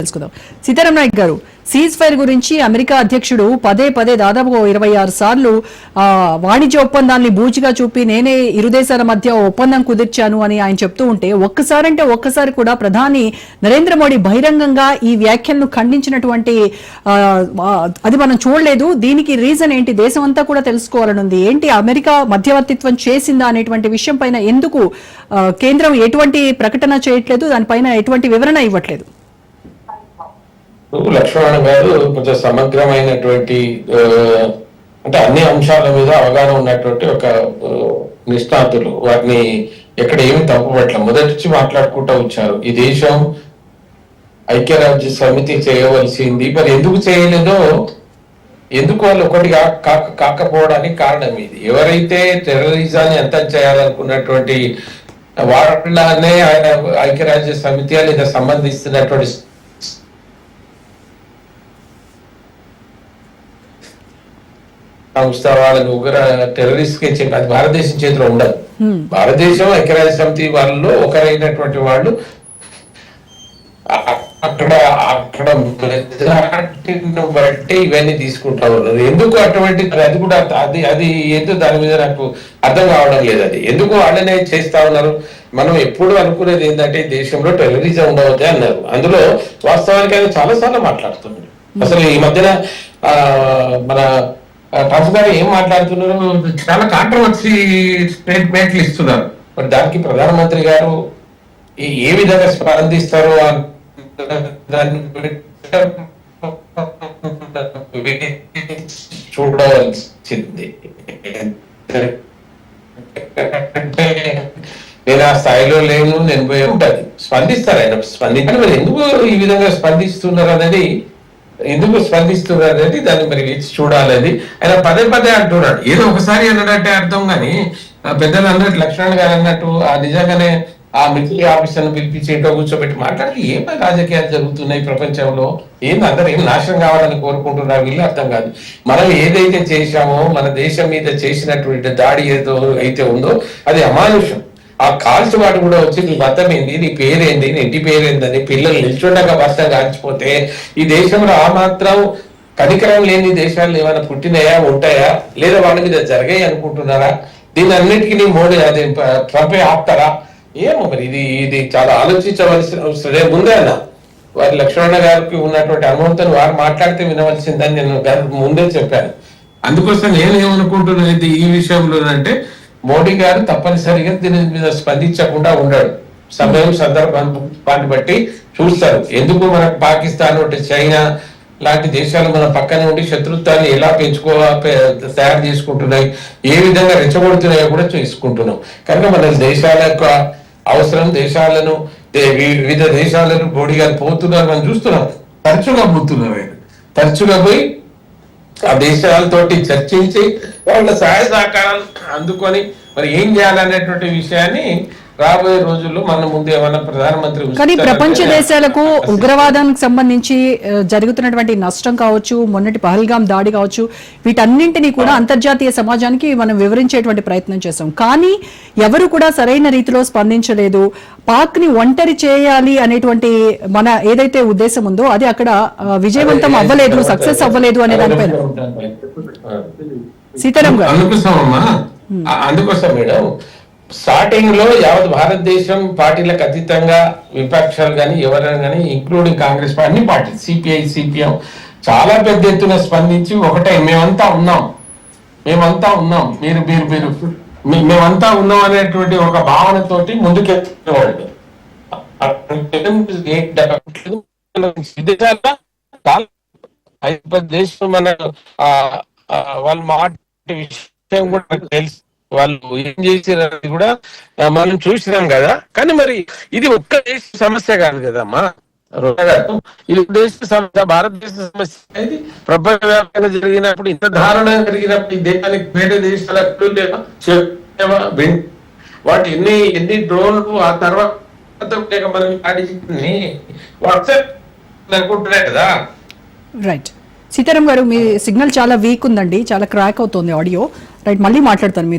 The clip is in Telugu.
తెలుసుకుందాం. సీతారాం నాయక్ గారు సీజ్ ఫైర్ గురించి అమెరికా అధ్యక్షుడు పదే పదే దాదాపు ఇరవై ఆరు సార్లు ఆ, వాణిజ్య ఒప్పందాన్ని బూచిగా చూపి నేనే ఇరు దేశాల మధ్య ఒప్పందం కుదిర్చాను అని ఆయన చెప్తూ ఉంటే ఒక్కసారంటే ఒక్కసారి కూడా ప్రధాని నరేంద్ర మోడీ బహిరంగంగా ఈ వ్యాఖ్యలను ఖండించినటువంటి అది మనం చూడలేదు. దీనికి రీజన్ ఏంటి? దేశం అంతా కూడా తెలుసుకోవాలనుంది. ఏంటి? అమెరికా మధ్యవర్తిత్వం చేసిందా అనేటువంటి విషయం పైన ఎందుకు కేంద్రం ఎటువంటి ప్రకటన చేయట్లేదు? దానిపైన ఎటువంటి వివరణ ఇవ్వట్లేదు? లక్ష్మణ గారు కొంచెం సమగ్రమైనటువంటి అంటే అన్ని అంశాల మీద అవగాహన ఉన్నటువంటి ఒక నిష్ణాతులు. వాటిని ఎక్కడ ఏమి తప్పుపట్ల. మొదటి నుంచి మాట్లాడుకుంటూ వచ్చారు. ఈ దేశం ఐక్యరాజ్య సమితి చేయవలసింది. మరి ఎందుకు చేయలేదో ఎందుకు వాళ్ళు ఒకటి కాక- కాకపోవడానికి కారణం ఇది. ఎవరైతే టెర్రరిజాన్ని అంతం చేయాలనుకున్నటువంటి వాళ్ళనే ఆయన ఐక్యరాజ్య సమితి లేదా సంబంధిస్తున్నటువంటి సంస్థ వాళ్ళని ఉగ్ర టెర్రరిస్ట్ అది భారతదేశం చేతిలో ఉండదు. భారతదేశం ఐక్యరాజ్య సమితి వాళ్ళలో ఒకరైనటువంటి వాళ్ళు అక్కడ అక్కడ బట్టి ఇవన్నీ తీసుకుంటా ఉన్నారు. ఎందుకు అటువంటి అది కూడా అది అది ఏదో దాని మీద నాకు అర్థం కావడం లేదు అది. ఎందుకు వాళ్ళనే చేస్తా ఉన్నారు? మనం ఎప్పుడు అనుకునేది ఏంటంటే దేశంలో టెర్రరిజం ఉండవద్దే అన్నారు. అందులో వాస్తవానికి ఆయన చాలా సార్లు మాట్లాడుతున్నాడు అసలు ఈ మధ్యన ఆ, మన ట్రంప్ గారు ఏం మాట్లాడుతున్నారు? చాలా కాంట్రవర్సీ స్టేట్మెంట్లు ఇస్తున్నారు. మరి దానికి ప్రధానమంత్రి గారు ఏ విధంగా స్పందిస్తారు చూడవలసింది. నేను ఆ స్థాయిలో లేను నేను పోయి ఉంటది స్పందిస్తారు ఆయన. మరి ఎందుకు ఈ విధంగా స్పందిస్తున్నారు అనేది ఎందుకు స్పందిస్తున్నారు అనేది దాన్ని మరి వేచి చూడాలని ఆయన పదే పదే అంటున్నాడు. ఏదో ఒకసారి అన్నట్టే అర్థం కానీ ఆ పెద్దలు అన్నట్టు లక్ష్మణ్ గారు అన్నట్టు ఆ నిజంగానే ఆ మిలిటరీ ఆఫీసర్ను పిలిపించి ఇంట్లో కూర్చోబెట్టి మాట్లాడితే ఏమైనా రాజకీయాలు జరుగుతున్నాయి ప్రపంచంలో? ఏంది అందరూ ఏం నాశనం కావాలని కోరుకుంటున్నారు వీళ్ళు అర్థం కాదు. మనం ఏదైతే చేశామో మన దేశం మీద చేసినటువంటి దాడి ఏదో అయితే ఉందో అది అమానుషం. ఆ కాల్చి వాడు కూడా వచ్చి నీ మతం ఏంది నీ పేరేంది? నీ ఇంటి పేరేందని పిల్లలు నిల్చుండగా బస్తా కాల్చిపోతే ఈ దేశంలో ఆ మాత్రం కనికరం లేని దేశాలు ఏమైనా పుట్టినాయా ఉంటాయా? లేదా వాళ్ళ మీద జరిగాయి అనుకుంటున్నారా? దీని అన్నిటికీ మోడీ అది ప- ట్రంపే ఆపుతారా? ఏమో మరి ఇది ఇది చాలా ఆలోచించవలసిన అవసరం. ముందే అన్న వారి లక్ష్మణ గారికి ఉన్నటువంటి అనుభవంతో వారు మాట్లాడితే వినవలసిందని నేను ముందే చెప్పాను. అందుకోసం నేను ఏమనుకుంటున్నది ఈ విషయంలో అంటే మోడీ గారు తప్పనిసరిగా దీని మీద స్పందించకుండా ఉండడు. సమయం సందర్భాన్ని బట్టి చూస్తారు. ఎందుకు మనకు పాకిస్తాన్ వంటి చైనా లాంటి దేశాలు మన పక్కన ఉండి శత్రుత్వాన్ని ఎలా పెంచుకో తయారు చేసుకుంటున్నాయి ఏ విధంగా రెచ్చగొడుతున్నాయో కూడా చూసుకుంటున్నాం. కనుక మన దేశాల యొక్క అవసరం దేశాలను వివిధ దేశాలను బోడీగా గారు పోతున్నారు మనం చూస్తున్నాం. తరచుగా పోతున్నారు తరచుగా పోయి ఆ దేశాలతోటి చర్చించి వాళ్ళ సహాయ సహకారాలు అందుకొని మరి ఏం చేయాలనేటువంటి విషయాన్ని రాబోయే రోజుల్లో మన ముందు ఏమన్నా ప్రధానమంత్రి కానీ ప్రపంచ దేశాలకు ఉగ్రవాదానికి సంబంధించి జరుగుతున్నటువంటి నష్టం కావచ్చు మొన్నటి పహల్గాం దాడి కావచ్చు వీటన్నింటినీ కూడా అంతర్జాతీయ సమాజానికి మనం వివరించేటువంటి ప్రయత్నం చేశాం. కానీ ఎవరు కూడా సరైన రీతిలో స్పందించలేదు. పాక్ని ఒంటరి చేయాలి అనేటువంటి మన ఏదైతే ఉద్దేశం ఉందో అది అక్కడ విజయవంతం అవ్వలేదు సక్సెస్ అవ్వలేదు అనే దానిపైన సీతారాం గారు. అందుకోసం మేడం స్టార్టింగ్లో యావత్ భారతదేశం పార్టీలకు అతీతంగా విపక్షాలు కానీ ఎవరైనా కానీ ఇంక్లూడింగ్ కాంగ్రెస్ పార్టీ అన్ని పార్టీ సిపిఐ సిపిఎం చాలా పెద్ద ఎత్తున స్పందించి ఒకటే మేమంతా ఉన్నాం. మేమంతా ఉన్నాం. మీరు మీరు మీరు మేమంతా ఉన్నాం అనేటువంటి ఒక భావనతోటి ముందుకెళ్ళేవాళ్ళు. విదేశాల్లో చాలా దేశం మన వాళ్ళు మాట విషయం కూడా తెలుసు వాళ్ళు ఏం చేసినది కూడా మనం చూసినాం కదా. కానీ మరి ఇది ఒక్క దేశ సమస్య కాదు కదమ్మా. ఇది దేశ సమస్య భారతదేశ సమస్య అనేది ప్రపంచవ్యాప్తంగా జరిగినప్పుడు ఇంత దారుణంగా జరిగినప్పుడు ఈ దేశానికి వేరే దేశాలకు లేవా? వాటి ఎన్ని ఎన్ని డ్రోన్లు ఆ తర్వాత మనం ఆడించి వాట్సాప్ అనుకుంటున్నాయి కదా. రైట్ సీతారాం గారు మీ సిగ్నల్ చాలా వీక్ ఉందండి చాలా క్రాక్ అవుతుంది ఆడియో. రైట్ మళ్ళీ మాట్లాడతాను మీరు